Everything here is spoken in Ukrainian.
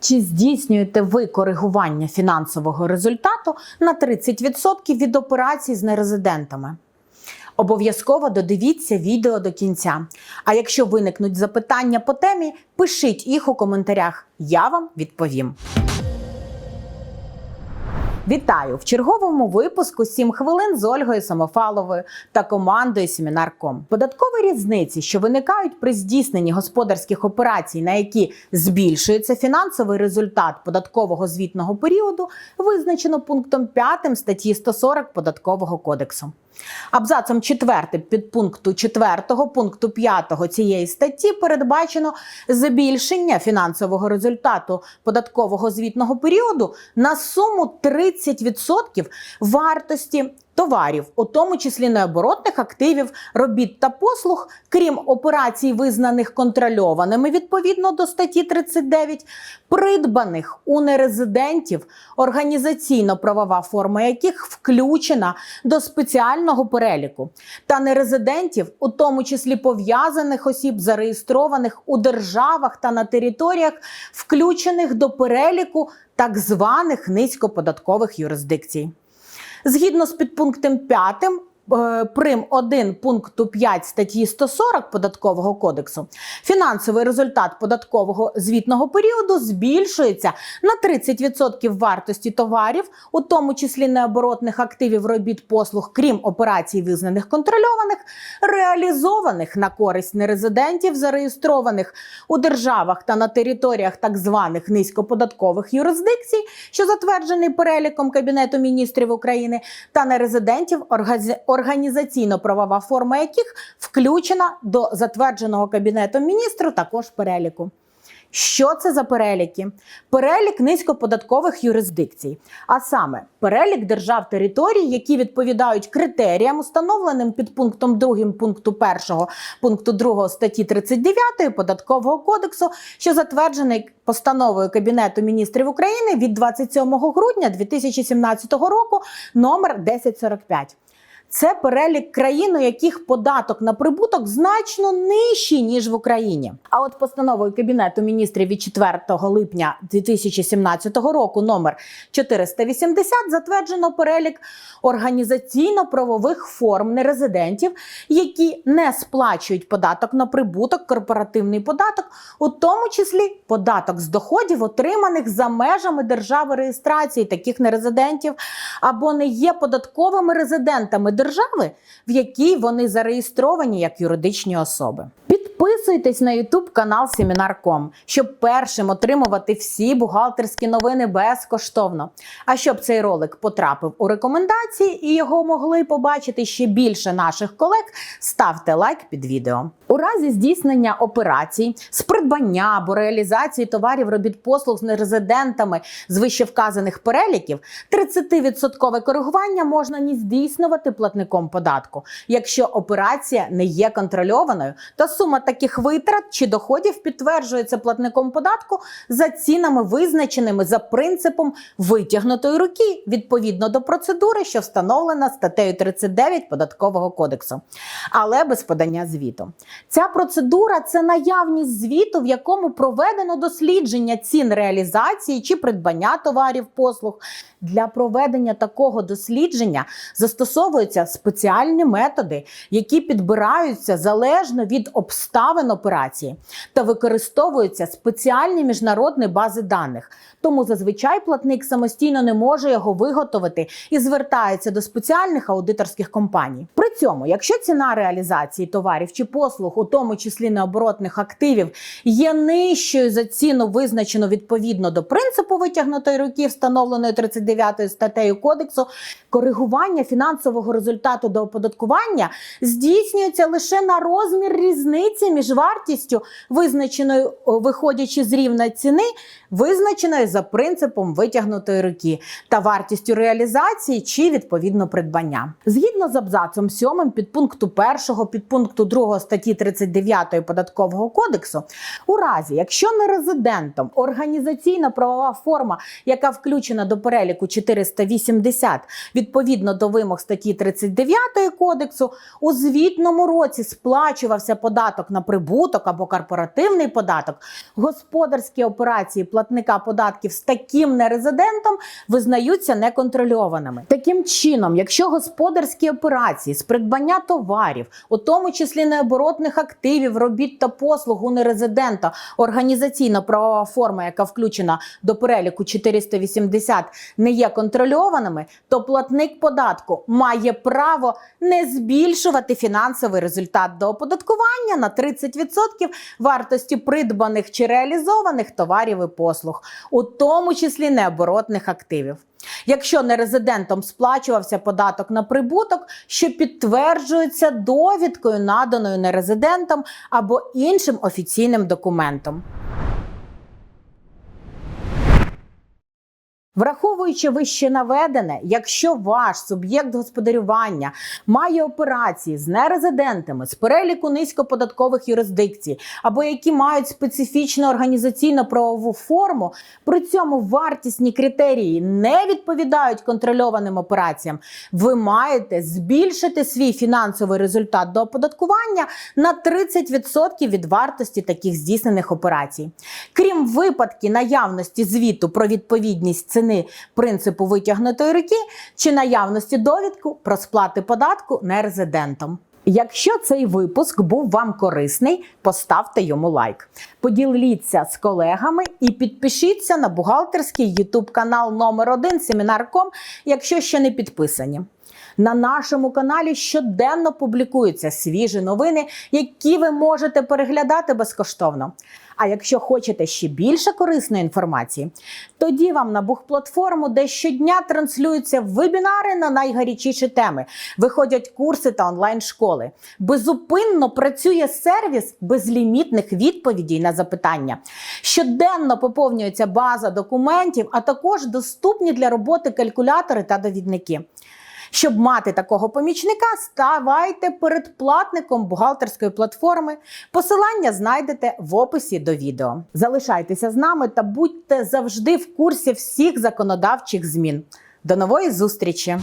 Чи здійснюєте ви коригування фінансового результату на 30% від операцій з нерезидентами? Обов'язково додивіться відео до кінця. А якщо виникнуть запитання по темі, пишіть їх у коментарях. Я вам відповім. Вітаю в черговому випуску «7 хвилин з Ольгою Самофаловою та командою Семінар.ком. Податкові різниці, що виникають при здійсненні господарських операцій, на які збільшується фінансовий результат податкового звітного періоду, визначено пунктом 5 статті 140 Податкового кодексу. Абзацом 4 підпункту 4 пункту 5 цієї статті передбачено збільшення фінансового результату податкового звітного періоду на суму 30% вартості товарів, у тому числі необоротних активів, робіт та послуг, крім операцій, визнаних контрольованими відповідно до статті 39, придбаних у нерезидентів, організаційно-правова форма яких включена до спеціального переліку, та нерезидентів, у тому числі пов'язаних осіб, зареєстрованих у державах та на територіях, включених до переліку так званих низькоподаткових юрисдикцій. Згідно з підпунктом 5 е, прим 1 пункту 5 статті 140 податкового кодексу фінансовий результат податкового звітного періоду збільшується на 30% вартості товарів, у тому числі необоротних активів робіт послуг, крім операцій, визнаних контрольованих, реалізованих на користь нерезидентів, зареєстрованих у державах та на територіях так званих низькоподаткових юрисдикцій, що затверджений переліком Кабінету міністрів України, та нерезидентів, органі- організаційно-правова форма яких включена до затвердженого Кабінетом міністрів також переліку. Що це за переліки? Перелік низькоподаткових юрисдикцій, а саме перелік держав територій, які відповідають критеріям, установленим під пунктом 2 пункту 1 пункту 2 статті 39 податкового кодексу, що затверджений постановою Кабінету міністрів України від 27 грудня 2017 року, номер 1045. Це перелік країн, у яких податок на прибуток значно нижчий ніж в Україні. А от постановою Кабінету міністрів від 4 липня 2017 року, номер 480, затверджено перелік організаційно-правових форм нерезидентів, які не сплачують податок на прибуток, корпоративний податок, у тому числі податок з доходів, отриманих за межами держави реєстрації таких нерезидентів, або не є податковими резидентами держави, в якій вони зареєстровані як юридичні особи. Підписуйтесь на YouTube канал Семінар.ком, щоб першим отримувати всі бухгалтерські новини безкоштовно. А щоб цей ролик потрапив у рекомендації і його могли побачити ще більше наших колег, ставте лайк під відео. У разі здійснення операцій з придбання або реалізації товарів робіт послуг з нерезидентами з вищевказаних переліків 30% коригування можна не здійснювати платником податку, якщо операція не є контрольованою та сума таких витрат чи доходів підтверджується платником податку за цінами, визначеними за принципом витягнутої руки відповідно до процедури, що встановлена статтею 39 податкового кодексу, але без подання звіту. Ця процедура це наявність звіту, в якому проведено дослідження цін реалізації чи придбання товарів послуг. Для проведення такого дослідження застосовуються спеціальні методи, які підбираються залежно від обставин операції та використовуються спеціальні міжнародні бази даних. Тому зазвичай платник самостійно не може його виготовити і звертається до спеціальних аудиторських компаній. При цьому, якщо ціна реалізації товарів чи послуг, у тому числі необоротних активів, є нижчою за ціну, визначену відповідно до принципу витягнутої руки, встановленої 39 статтею кодексу, коригування фінансового результату до оподаткування здійснюється лише на розмір різниці між вартістю, визначеною виходячи з рівня ціни, визначеної за принципом витягнутої руки, та вартістю реалізації чи відповідно придбання. Згідно з абзацом 7 підпункту 1 підпункту 2 статті 39 податкового кодексу, у разі, якщо нерезидентом організаційна правова форма, яка включена до переліку 480 відповідно до вимог статті 39 кодексу, у звітному році сплачувався податок на прибуток або корпоративний податок, господарські операції платника податків з таким нерезидентом визнаються неконтрольованими. Таким чином, якщо господарські операції з придбання товарів, у тому числі необоротних активів, робіт та послуг у нерезидента, організаційно-правова форма, яка включена до переліку 480, не є контрольованими, то платник податку має право не збільшувати фінансовий результат до оподаткування на 30% вартості придбаних чи реалізованих товарів і послуг, у тому числі необоротних активів. Якщо нерезидентом сплачувався податок на прибуток, що підтверджується довідкою, наданою нерезидентом або іншим офіційним документом. Враховуючи вище наведене, якщо ваш суб'єкт господарювання має операції з нерезидентами з переліку низькоподаткових юрисдикцій або які мають специфічну організаційно-правову форму, при цьому вартісні критерії не відповідають контрольованим операціям, ви маєте збільшити свій фінансовий результат до оподаткування на 30% від вартості таких здійснених операцій. Крім випадків наявності звіту про відповідність ціни принципу витягнутої руки чи наявності довідку про сплати податку нерезидентом. Якщо цей випуск був вам корисний, поставте йому лайк. Поділіться з колегами і підпишіться на бухгалтерський YouTube канал номер 1 Семінар.ком, якщо ще не підписані. На нашому каналі щоденно публікуються свіжі новини, які ви можете переглядати безкоштовно. А якщо хочете ще більше корисної інформації, тоді вам на Бух-платформу, де щодня транслюються вебінари на найгарячіші теми, виходять курси та онлайн-школи. Безупинно працює сервіс безлімітних відповідей на запитання. Щоденно поповнюється база документів, а також доступні для роботи калькулятори та довідники. Щоб мати такого помічника, ставайте передплатником бухгалтерської платформи. Посилання знайдете в описі до відео. Залишайтеся з нами та будьте завжди в курсі всіх законодавчих змін. До нової зустрічі!